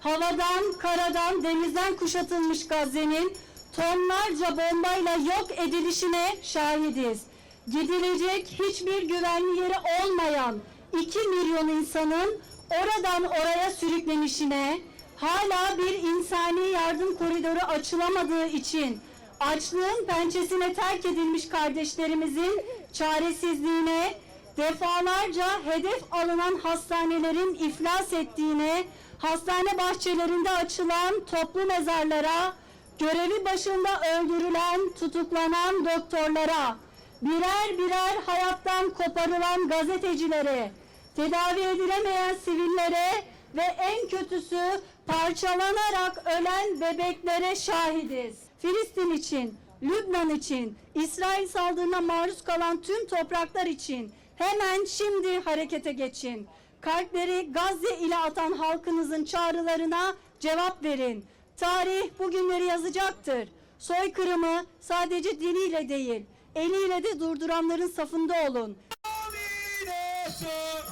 havadan, karadan, denizden kuşatılmış Gazze'nin tonlarca bombayla yok edilişine şahidiz. Gidilecek hiçbir güvenli yeri olmayan 2 milyon insanın oradan oraya sürüklenişine, hala bir insani yardım koridoru açılamadığı için açlığın pençesine terk edilmiş kardeşlerimizin çaresizliğine, defalarca hedef alınan hastanelerin iflas ettiğine, hastane bahçelerinde açılan toplu mezarlara, görevi başında öldürülen, tutuklanan doktorlara, birer birer hayattan koparılan gazetecilere, tedavi edilemeyen sivillere ve en kötüsü parçalanarak ölen bebeklere şahidiz. Filistin için, Lübnan için, İsrail saldırına maruz kalan tüm topraklar için hemen şimdi harekete geçin. Kalpleri Gazze ile atan halkınızın çağrılarına cevap verin. Tarih bugünleri yazacaktır. Soykırımı sadece diliyle değil, eliyle de durduranların safında olun. Amin olsun.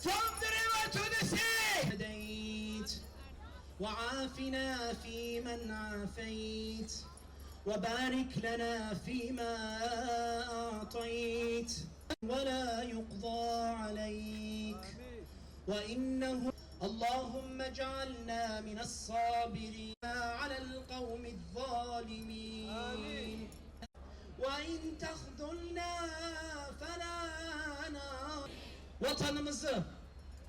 Saldırı ve ötesi. هديت وعافنا فيمن عافيت وبارك لنا فيما أعطيت ولا يقضى عليك. وإنه اللهم اجعلنا من الصابرين على القوم الظالمين. وإن تخذلنا فلا نار Vatanımızı,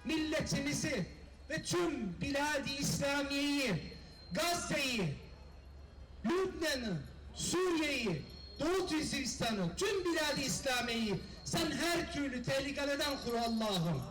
milletimizi ve tüm biladi İslamiye'yi, Gazze'yi, Lübnan'ı, Suriye'yi, Doğu Türkistan'ı, tüm biladi İslamiye'yi sen her türlü tehlikeleden koru Allah'ım.